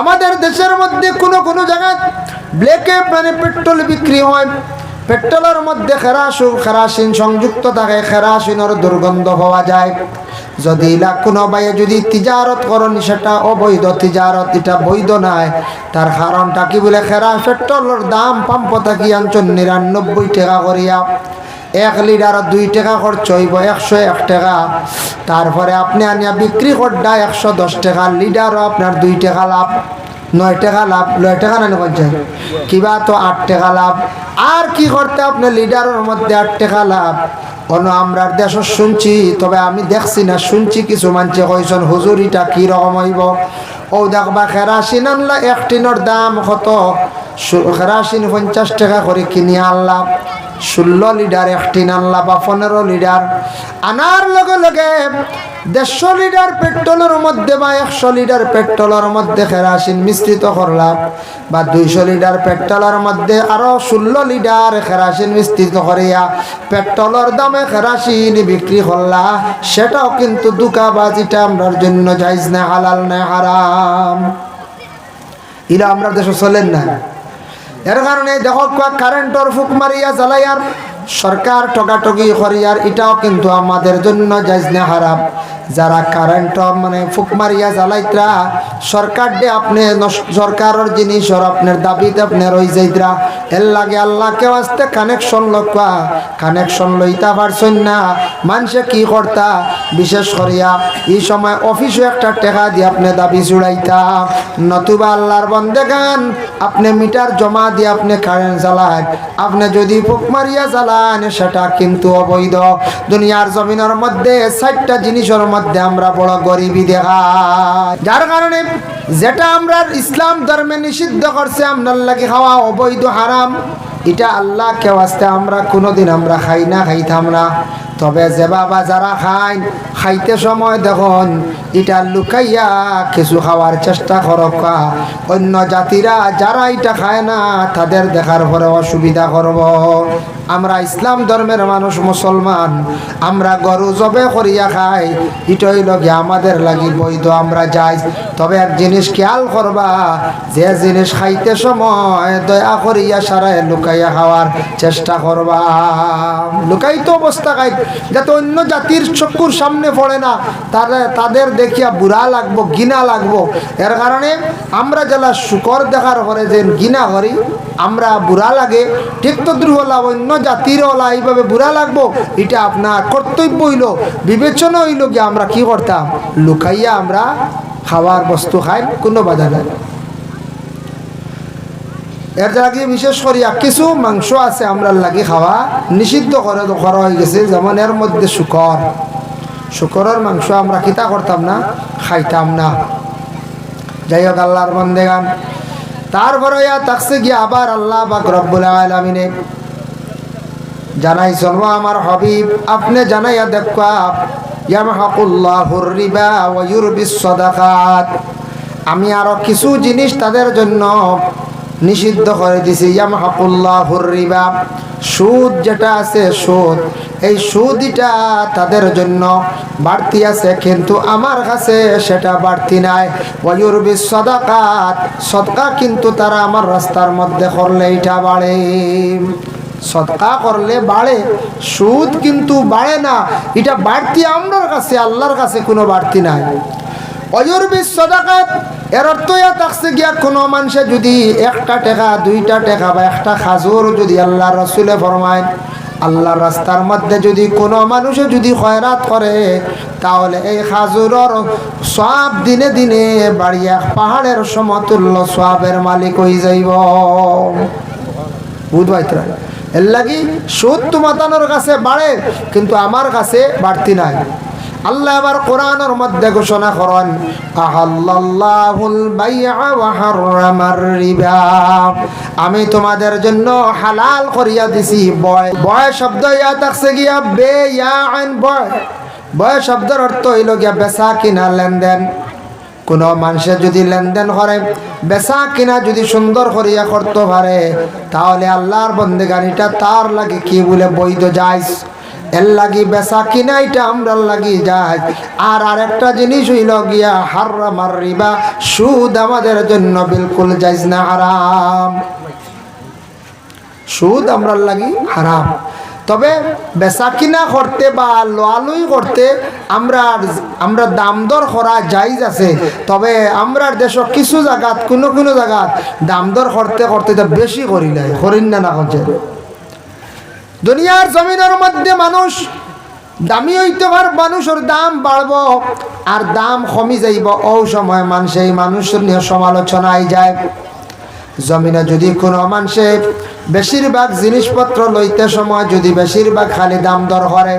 আমাদের দেশের মধ্যে কোনো কোনো জায়গায় ব্ল্যাকে মানে পেট্রোল বিক্রি হয়। পেট্রোলের মধ্যে খেরাসু খেরাসিন সংযুক্ত থাকে খেরাসিনের দুর্গন্ধ পাওয়া যায়। যদি কোনো বাইয়ে যদি তিজারত করেন, সেটা অবৈধ তিজারত, এটা বৈধ নয়। তার কারণটা কি বলে? খেরা পেট্রোলের দাম পাম্প থাকি আনছেন নিরানব্বই টাকা করিয়া। এক লিটার দুই টাকা খরচ হইব, একশো এক টাকা। তারপরে আপনি আনিয়া বিক্রি করডা একশো দশ টাকা, লিটারও আপনার দুই টাকা লাভ, নয় টাকা লাভ, নয় টাকা না পঞ্চায়েত কিবা তো আট টাকা লাভ। আর কি করতে আপনি লিডারের মধ্যে আট টাকা লাভ? অন্য আমরা দেশ শুনছি, তবে আমি দেখছি না, শুনছি কিছু মানুষে কইসন হুজুরিটা কি রকম হইব? ও দেখবা, খেরাসিন আনলা, এক টিনের দাম কত? খেরাসিন পঞ্চাশ টাকা করে কিনে আনলাম। ষোলো লিটার একটি আনলা বা পনেরো লিটার। আনার লগে লগে দেড়শো লিটার পেট্রোলের মধ্যে বা একশো লিটার পেট্রোলের মধ্যে খেরাসিন মিশ্রিত করলাম বা দুইশো লিটার পেট্রোলের মধ্যে আরও ষোলো লিটার খেরাসিন মিশ্রিত করিয়া পেট্রোলের দামে খেরাসিন বিক্রি করলা সেটাও কিন্তু দুকাবাজিটা আমরার জন্য যাইজ না হালাল না হারাম। ইরা আমরা দেশে চলেন না। এর কারণে দেখো কারেন্টর ফুক মারিয়া জ্বালাইয়ার সরকার টকাটকি করিয়ার এটাও কিন্তু আমাদের জন্য যাইজ না হারাম। যারা কারেন্ট মানে ফুক মারিয়া জ্বালাইতরা, সরকার দে আপনি সরকারের জিনিসর আপনার দাবিতে আপনি রই যাইতরা। এর লাগে আল্লাহকে আসতে কানেকশন লক্ষ্য কানেকশন লইতা পারছেন না। মানুষে কি করতা? বিশেষ করিয়া এই সময় অফিসে একটা টেকা দিয়ে আপনি দাবি জুড়াইতা। নতুবা আল্লাহর বন্দে গান, আপনি মিটার জমা দিয়ে আপনি কারেন্ট চালান আপনি যদি ফুক মারিয়া চালান সেটা কিন্তু অবৈধ। দুনিয়ার জমিনের মধ্যে ষাটটা জিনিসের মধ্যে আমরা বড় গরিবি দেখা। যার কারণে যেটা আমরা ইসলাম ধর্মে নিষিদ্ধ করছে আপনার লাগে খাওয়া অবৈধ হারাম, এটা আল্লাহ কেউ আসতে আমরা কোনোদিন আমরা খাই না, খাইতাম না। তবে যে বাবা যারা খায়, খাইতে সময় দেখুন, এটা লুকাইয়া কিছু খাওয়ার চেষ্টা করকা অন্য জাতিরা যারা এটা খায় না, তাদের দেখার পরে অসুবিধা করব। আমরা ইসলাম ধর্মের মানুষ মুসলমান, আমরা গরু জবে করিয়া খাই, এটাই লগে আমাদের লাগি বৈধ, আমরা যাই। তবে এক জিনিস খেয়াল করবা, যে জিনিস খাইতে সময় দয়া করিয়া সারায় লুকাইয়া খাওয়ার চেষ্টা করবা। লুকাইতো অবস্থা খাই যাতে অন্য জাতির চক্ষুর সামনে পড়ে না তাদের তাদের দেখিয়া বুড়া লাগবো গিনা লাগবো। এর কারণে আমরা যারা শুকর দেখার পরে যে গিনা করি, আমরা বুড়া লাগে, ঠিক তো হলা অন্য জাতির হলা এইভাবে বুড়া লাগবো, এটা আপনার কর্তব্য হইল, বিবেচনা হইল কি আমরা কি করতাম? লুকাইয়া আমরা খাওয়ার বস্তু খাই কোনো বাধা নাই। এর লাগে বিশেষ করিয়া কিছু মাংস আছে আমরা লাগি খাওয়া, নিষিদ্ধ করে করা হয়ে গেছে, যেমন এর মধ্যে শুকর। শুকরের মাংস আমরা কিতা করতাম না, খাইতাম না। যাই হোক আল্লাহর বন্দে গান তারপরে ইয়া তাকসে গিয়ে আবার আল্লাহ বা রব্বুল আলমিনে জানাই চলব আমার হবিব, আপনি জানাইয়া দেখা রিবা আমি আরও কিছু জিনিস তাদের জন্য নিষিদ্ধ করে দিছি। ইয়ামহাকুল্লাহুর রিবা, সুদ যেটা আছে সুদ, এই সুদিটা তাদের জন্য বাড়তি আছে, কিন্তু আমার কাছে সেটা বাড়তি নাই। ওয়ুরবিস সদাকাত, সদকা কিন্তু তারা আমার রাস্তার মধ্যে করলে এটা বাড়ে। সদকা করলে বাড়ে। সুদ কিন্তু বাড়ে না। এটা বাড়তি আমরার কাছে, আল্লাহর কাছে কোনো বাড়তি নাই। অয়ুর্বিস সদাকাত, এর অর্থ ইয়া থাকছে গিয়া কোনো মানুষে যদি একটা টাকা, দুইটা টাকা বা একটা খাজুর যদি আল্লাহ রসুলে ফরমায়, আল্লাহর রাস্তার মধ্যে যদি কোনো মানুষে যদি খয়রাত করে, তাহলে এই খাজুরর সব দিনে দিনে বাড়িয়া পাহাড়ের সমতুল্য সবের মালিক হয়ে যাইব। বুধবাইতরা এর লাগি সুদ তো মাতানোর কাছে বাড়ে, কিন্তু আমার কাছে বাড়তি নাই। আল্লাহ আবার কোরআনের মধ্যে ঘোষণা করেন আমি তোমাদের জন্য হালাল করিয়া দিছি। বয় বয় শব্দ ইয়া থাকছে গিয়া বে ইয়া আইন, বয় বয় শব্দের অর্থ হইল গিয়া বেচা কিনা লেনদেন। কোনো মানুষে যদি লেনদেন করে, বেচা কিনা যদি সুন্দর করিয়া করতে পারে, তাহলে আল্লাহর বন্দে বন্দেগানিটা তার লাগে কি বলে বৈধ যাইস এর লাগি বেচা কিনা এটা আমরা লাগি যায় আর আরেকটা জিনিস হইল গিয়া হারামার রিবা, সুদ আমাদের জন্য বিলকুল যাইস না, হারাম। সুদ আমরা লাগি হারাম। তবে বেচা কিনা করতে বা লোয়ালুই করতে আমরা আমরা দাম দর করা জায়জ আছে। তবে আমরার দেশ কিছু জায়গাত কোনো কোনো জায়গাত দাম দর করতে করতে তো বেশি করিলাই করিন না না করছে দুনিয়ার জমিনের মধ্যে মানুষ দামি হইতে পার মানুষের দাম বাড়ব আর দাম কমি যাইব। ও সময় মানুষ এই মানুষের নিয়ে সমালোচনায় যায়। জমিনে যদি কোনো মানুষে বেশিরভাগ জিনিসপত্র লইতে সময় যদি বেশিরভাগ খালি দাম দর করে,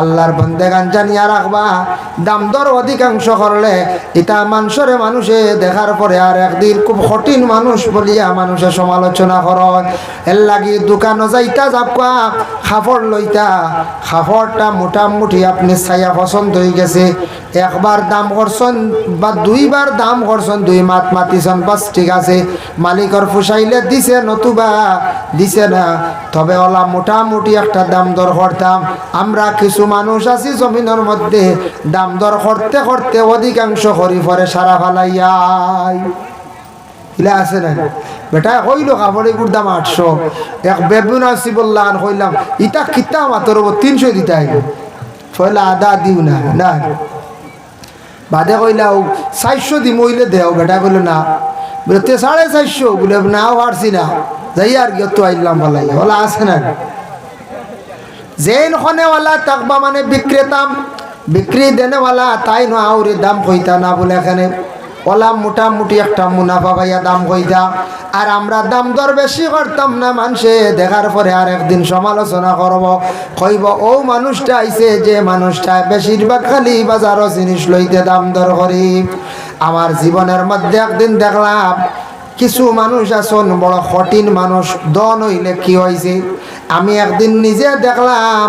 আল্লাহর বন্দেগান জানিয়া রাখবা, দাম দর অধিকাংশ করলে ইটা মানুষরে মানুষে দেখার পরে আর একদিন খুব কঠিন মানুষ বলিয়া মানুষে সমালোচনা কর। এর লাগি দোকানও যাইতা যাবা খাফড় লইতা, খাফড়টা মোটামুটি আপনি ছায়া পছন্দ হয়ে গেছে। একবার দাম করছেন বা দুইবার দাম করছেন, দুই মাত মাতিছেন, বাস ঠিক আছে। মালিকর ফুসাইলে দিছে নতুবা, দিছে না। তবে ওলা মোটামুটি একটা দাম দর করতাম। আমরা কিছু মানুষ আছি জমিনের মধ্যে, দাম দর করতে করতে অধিকাংশ করি পরে সারা ফালাইয়াই। ইলা আছে না? বেটা কইল কাপড় এগুর দাম আটশো। এক বেগুন আসি বললাম কইলাম ইটা কিতা মাতর তিনশো দিতে আইব। ফলে আদা দিও না না। বাদে কইলা, ও চারশো দিম ওইলে দেও বেটা, কইল না। বলে, তে সাড়ে চারশো বলে, নাও, পারছি না। যাই আর গিয়ে তো আইলাম বলাই বলা আছে না জেনখনেওয়ালা তাক তাকবা মানে বিক্রেতাম বিক্রি দেনেওয়ালা, তাই ন আউরে দাম কইতা না বলে এখানে। ওলা মোটামুটি একটা মুনাফা পাইয়া দাম কইতা আর আমরা দাম দর বেশি করতাম না মানুষে দেখার পরে আর একদিন সমালোচনা করব। কইব, ও মানুষটা আইছে যে মানুষটা বেশিরভাগ খালি বাজারও জিনিস লইতে দাম দর করি। আমার জীবনের মধ্যে একদিন দেখলাম কিছু মানুষ আছেন, বড় কঠিন মানুষ। দন হইলে কি হয়েছে আমি একদিন নিজে দেখলাম,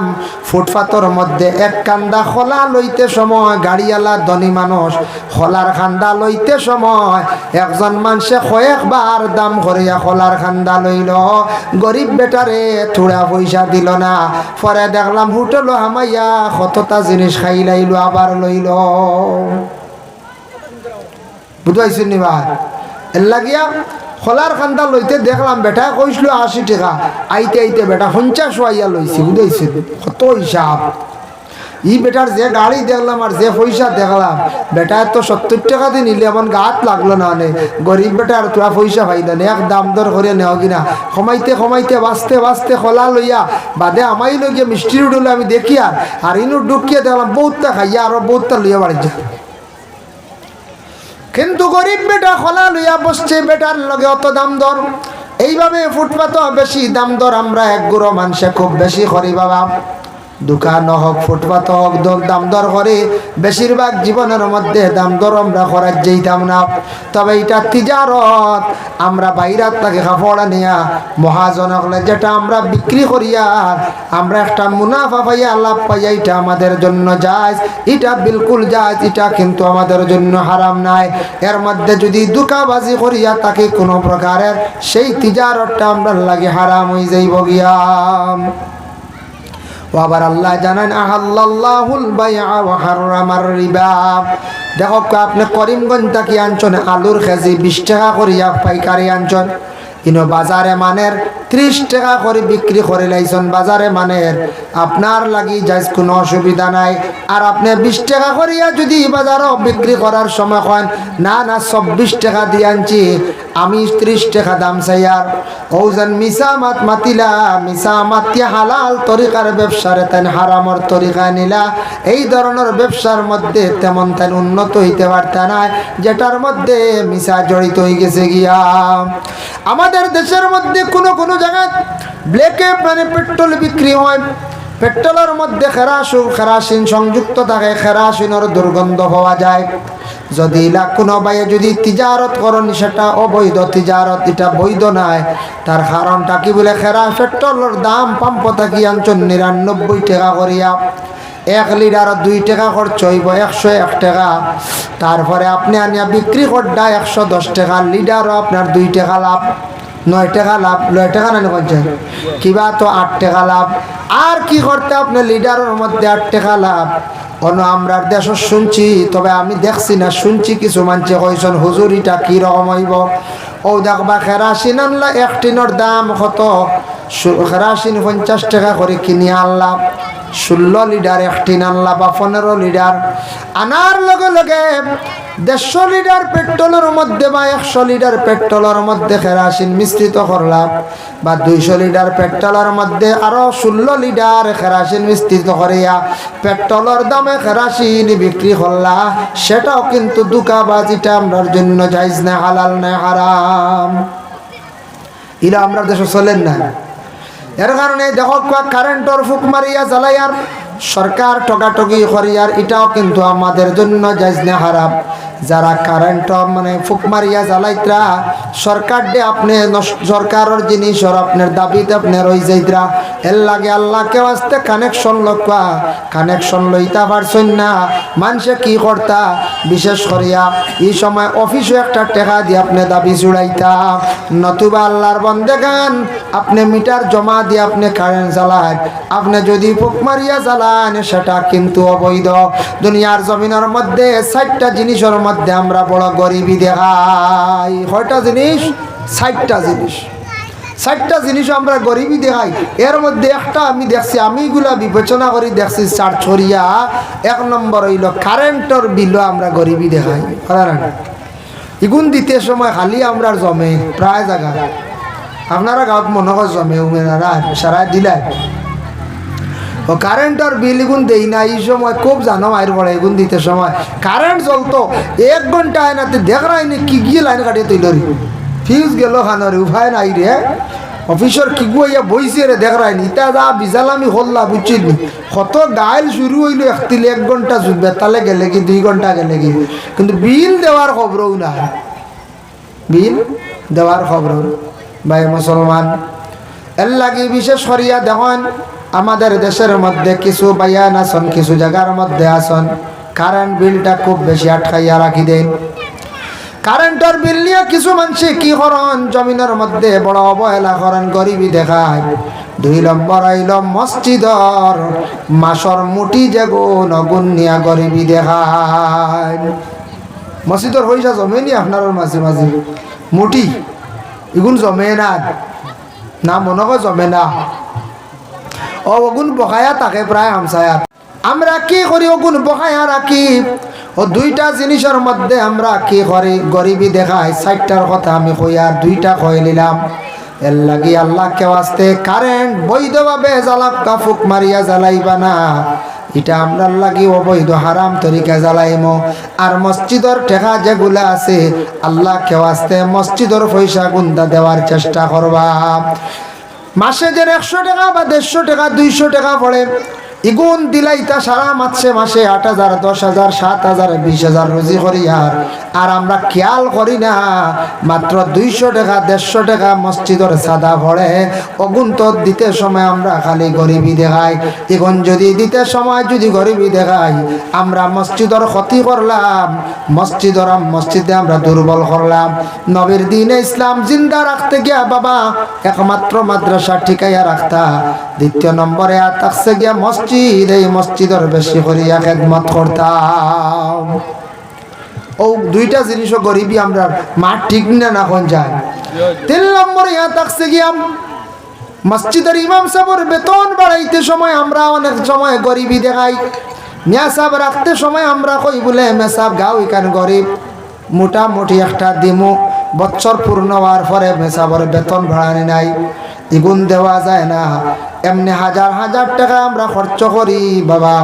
ফুটপাথর মধ্যে এক কান্দা খোলা লইতে সময়, গাড়িওয়ালা ধনী মানুষ খোলার খান্দা লইতে সময়, একজন মানুষে কয়েকবার দাম করিয়া খোলার খান্দা লইল। গরিব বেটারে থোড়া পয়সা দিল না। পরে দেখলাম হোটেল হামাইয়া কতটা জিনিস খাই লাইল, আবার লইল। বুঝাইছেন নি ভাই? লাগিয়া খোলার খান্দা লইতে দেখলাম বেটা কইছিল আশি টাকা। আইতে আইতে বেটা পঞ্চাশ আইয়া লইছি বুঝাইছে কত হিসাব ই বেটার যে গাড়ি দেখলাম আর যে পয়সা দেখলাম বেটা তো সত্তর টাকা দিয়ে নিলে এমন গাত লাগল না অনেক গরিব বেটার তোরা পয়সা পাই না এক দাম দর করে নেওয়া কিনা কমাইতে কমাইতে বাঁচতে বাঁচতে খোলা লইয়া, বাদে আমাই লইয়া মিষ্টির উঠলে আমি দেখি আর ইনু ঢুকিয়ে দেখলাম বহুতটা খাইয়া আরও বহুতটা লইয়া বাড়ি যা। কিন্তু গরিব বেটা খোলা লইয়া বসছে, বেটার লগে অত দাম দর। এইভাবে ফুটপাত বেশি, দাম দর আমরা এক গুঁড়ো মানুষে খুব বেশি করি, বাবা। দোকান হোক, ফুটপাত হোক দাম দর করে বেশিরভাগ জীবনের মধ্যে দাম দর আমরা করার যেতাম না। তবে এটা তিজারত। আমরা বাইরাত তাকে কাপড় নিয়া মহাজন হলে যেটা আমরা বিক্রি করিয়া, আমরা একটা মুনাফা পাইয়া, লাভ পাইয়া এটা আমাদের জন্য যায় এটা বিলকুল যায় এটা কিন্তু আমাদের জন্য হারাম নাই। এর মধ্যে যদি দুকাবাজি করিয়া তাকে কোনো প্রকারের সেই তিজারতটা আমরা লাগে হারাম হয়ে যাইব গিয়া আবার আল্লাহ জানেন আহাল্লাহুল হাররামার রিবা। দেখো, আপনি করিমগঞ্জ থাকি আনছেন? আলুর খেজি, বিশ টাকা করিয়া পাইকারি আনছন। কিন্তু বাজারে মানের ত্রিশ টাকা করে বিক্রি করে লাইছন বাজারে মানের। আপনার লাগি যাইজ কোনো অসুবিধা নাই। আর আপনি বিশ টাকা করিয়া যদি বাজারও বিক্রি করার সময় কন না না, চব্বিশ টাকা দিয়ে আনছি। আমি ত্রিশ টাকা দাম চাই আর। ওজন মিসা মাত মাতিলা মিসা মাতিয়া হালাল তরিকার ব্যবসারে তেন হারামর তরিকা নিলা। এই ধরনের ব্যবসার মধ্যে তেমন তেন উন্নত হইতে পারত না যেটার মধ্যে মিসা জড়িত হয়ে গেছে গিয়া। আমাদের দেশের মধ্যে কোনো কোনো জায়গায় ব্ল্যাকে মানে পেট্রোল বিক্রি হয়। পেট্রোলের মধ্যে খেরাসু খেরাসিন সংযুক্ত থাকে খেরাসিনের দুর্গন্ধ পাওয়া যায়। যদি কোনো বাইয়ে যদি তিজারত করেন, সেটা অবৈধ তিজারত, এটা বৈধ নাই। তার কারণটা কি বলে? খেরা পেট্রোলের দাম পাম্প থাকি আনছেন নিরানব্বই টাকা করিয়া এক লিটার দুই টাকা খরচ হইব, একশো এক টাকা। তারপরে আপনি আনিয়া বিক্রি করডা একশো দশ টাকা, লিটারও আপনার দুই টাকা লাভ। নয় টাকা লাভ, নয় টাকা না পঞ্চায়েত কিবা তো আট টাকা লাভ। আর কি করতে আপনি? লিডারের মধ্যে আট টাকা লাভ। অন্য আমরা দেশ শুনছি, তবে আমি দেখছি না, শুনছি কিছু মানছে কইসন হুজুরিটা কি রকম হইব? ও দেখবা খেরাসিন আনলা এক টিনের দাম কত? খেরাসিন পঞ্চাশ টাকা করে কিনে আনলাম ষোলো লিটার একটি আনলা বা পনেরো লিটার আনার লগে লগে দেড়শো লিটার পেট্রোলের মধ্যে বা একশো লিটার পেট্রোলের মধ্যে খেরাসিন মিশ্রিত করলাম বা দুইশো লিটার পেট্রোলের মধ্যে আরও ষোলো লিটার খেরাসিন মিশ্রিত করিয়া পেট্রোলের দামে খেরাসিন বিক্রি করলা সেটাও কিন্তু দুকাবাজিটা আমরার জন্য যাইজ না, হালাল না, হারাম। ইরা আমরা দেশে চলেন না। এর কারণে দেখো, কারেন্টর ফুক মারিয়া জ্বালাইয়ার সরকার টকাটকি করিয়ার এটাও কিন্তু আমাদের জন্য যাইজ না হারাম। যারা কারেন্ট মানে ফুক মারিয়া জ্বালাইতরা, সরকার দে আপনি সরকারের জিনিস আর আপনার দাবিতে আপনি রই যাইতরা, এর লাগে আল্লাহকে আসতে কানেকশন লক্ষ্য কানেকশন লইতা পারছেন না মানুষে কি করতা? বিশেষ করিয়া এই সময় অফিসে একটা টেকা দিয়ে আপনি দাবি জুড়াইতা, নতুবা আল্লাহর বন্দে গান, আপনি মিটার জমা দিয়ে আপনি কারেন্ট চালান আপনি যদি ফুক মারিয়া চালান সেটা কিন্তু অবৈধ। দুনিয়ার জমিনের মধ্যে ষাটটা জিনিসের মধ্যে আমরা বড় গরিবী দেখাই। কয়টা জিনিস? ষাটটা জিনিস। ষাটটা জিনিস আমরা গরিবই দেখাই। এর মধ্যে একটা আমি দেখছি, আমি এগুলা বিবেচনা করি, দেখছি চার ছড়িয়া, এক নম্বর হইল কারেন্টর বিলও আমরা গরিবই দেখাই। ইগুন দিতে সময় খালি আমরা জমে, প্রায় জায়গা। আপনারা গাঁৱত মনে জমে, উমেনারা সারাই দিলাই ও কারেন্টর বিল এগুন দেই না, এই সময় খুব জানো আইর পড়ে এগুন দিতে সময়। কারেন্ট জ্বলতো এক ঘণ্টা হয় না দেখ রাইনি কি গিয়ে লাইন কাটিয়ে তুইল ফিউজ গেল খানোর উপায় নাই রে। অফিসর কি গুয়া বইছে রে, দেখ রাইনি ইতা যা বিজালামি হল্লা বুঝছি কত গাইল শুরু হইল একতিল এক ঘণ্টা বেতালে গেলে কি, দুই ঘণ্টা গেলে কি? কিন্তু বিল দেওয়ার খবরও না বিল দেওয়ার খবর ভাই মুসলমান, এর লাগে বিশেষ করিয়া দেখেন আমাদের দেশের মধ্যে কিছু বাইয়ান আসন কিছু জায়গার মধ্যে আসন কারেন্ট বিলটা খুব বেশি আটকাইয়া রাখি দেন। কারেন্টের বিল নিয়ে কিছু মানুষে কি করেন? জমিনের মধ্যে বড় অবহেলা করেন, গরিবী দেখায়। দুই নম্বর আইল মসজিদর, মাসর মুটি যেগুন অগুন নিয়া গরিবী দেখায়। মসজিদর পয়সা জমে নি আপনার মাঝে মাঝে? মুটি? এগুন জমে না? না, মনে হয় জমে না। ও অগুন বকায়া থাকে প্রায় হামসায়াত আমরা কি করি অগুন বকায়া রাখি ও দুইটা জিনিসের মধ্যে আমরা কি করি? গরিবী দেখাই চারটার কথা আমি কই আর দুইটা কই নিলাম। এর লাগি আল্লাহ আল্লাহকে আসতে কারেন্ট বৈধভাবে জ্বালাক্কা ফুক মারিয়া জ্বালাইবা না। এটা আমরার লাগি অবৈধ, হারাম তরিকা জ্বালাইমো। আর মসজিদর টেকা যেগুলা আছে, আল্লাহ কেউ আসতে মসজিদর পয়সা গুন্দা দেওয়ার চেষ্টা করবা। মাসে যে একশো টাকা বা দেড়শো টাকা, দুইশো টাকা পড়ে, ইগুন দিলাই তা সারা মাসে মাসে আট হাজার, দশ হাজার, সাত হাজার, বিশ হাজার, রুজি করি আর আর আমরা খেয়াল করি না, মাত্র দুইশো টাকা, দেড়শো টাকা মসজিদর সাদা পড়ে অগুন তো দিতে সময় আমরা খালি গরিবী দেখাই। এখন যদি দিতে সময় যদি গরিবী দেখাই, আমরা মসজিদর ক্ষতি করলাম, মসজিদর মসজিদে আমরা দুর্বল করলাম। নবীর দিনে ইসলাম জিন্দা রাখতে গিয়া বাবা, একমাত্র মাদ্রাসা ঠিকাইয়া রাখতা। দ্বিতীয় নম্বরে আর থাকছে গিয়া মসজিদ, এই মসজিদর বেশি করিয়া খেদমত করতাম। ও দুইটা জিনিসও গরিবই আমরা, মাঠ ঠিক না না কোন যায়। তিন নম্বরে ইয়া থাকছে গিয়া মসজিদের ইমাম সাহেবের বেতন বাড়াইতে সময় আমরা অনেক সময় গরিবই দেখাই। মিয়া সাহেব রাখতে সময় আমরা কই বলে মেসাব গাও এখান গরিব, মোটামুটি একটা দিমু, বছর পূর্ণ হওয়ার পরে মেসাবর বেতন ভাড়ানি নাই ইগুন দেওয়া যায় না। এমনি হাজার হাজার টাকা আমরা খরচ করি, বাবা।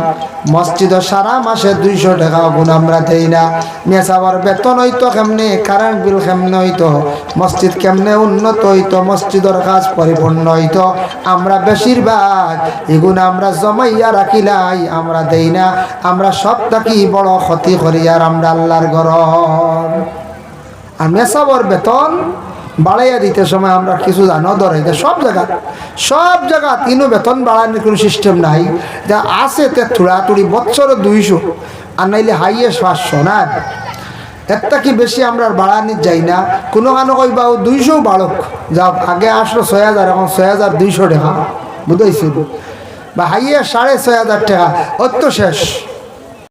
মসজিদ সারা মাসে দুইশো টাকা গুণ আমরা দেই না। মেসাবার বেতন হইতো কেমনে কারেন্ট বিল কেমনে হইতো? মসজিদ কেমনে উন্নত হইতো? মসজিদের কাজ পরিপূর্ণ হইতো? আমরা বেশিরভাগ এগুন আমরা জমাইয়া রাখি রাখিলাই, আমরা দেই না। আমরা সব থাকি বড় ক্ষতি করি আর আমরা আল্লাহর গরম আর মেসাবর বেতন বাড়াইয়া দিতে সময় আমরা কিছু জানো ধরাইতে সব জায়গা সব জায়গা তিনও বেতন বাড়ানোর কোনো সিস্টেম নাই। যা আছে তে থুড়াতুড়ি বছর দুইশো, আর নাইলে হাইয়েস্ট পাঁচশো, না? একটা কি বেশি আমরা বাড়ানি যাই না? কোনো কানো কইবা ও দুইশো বাড়ক। যাও, আগে আসলো ছয় হাজার, এখন ছয় হাজার দুইশো টাকা। বুঝাইছি? বা হাইয়ে সাড়ে ছয় হাজার টাকা, অত শেষ।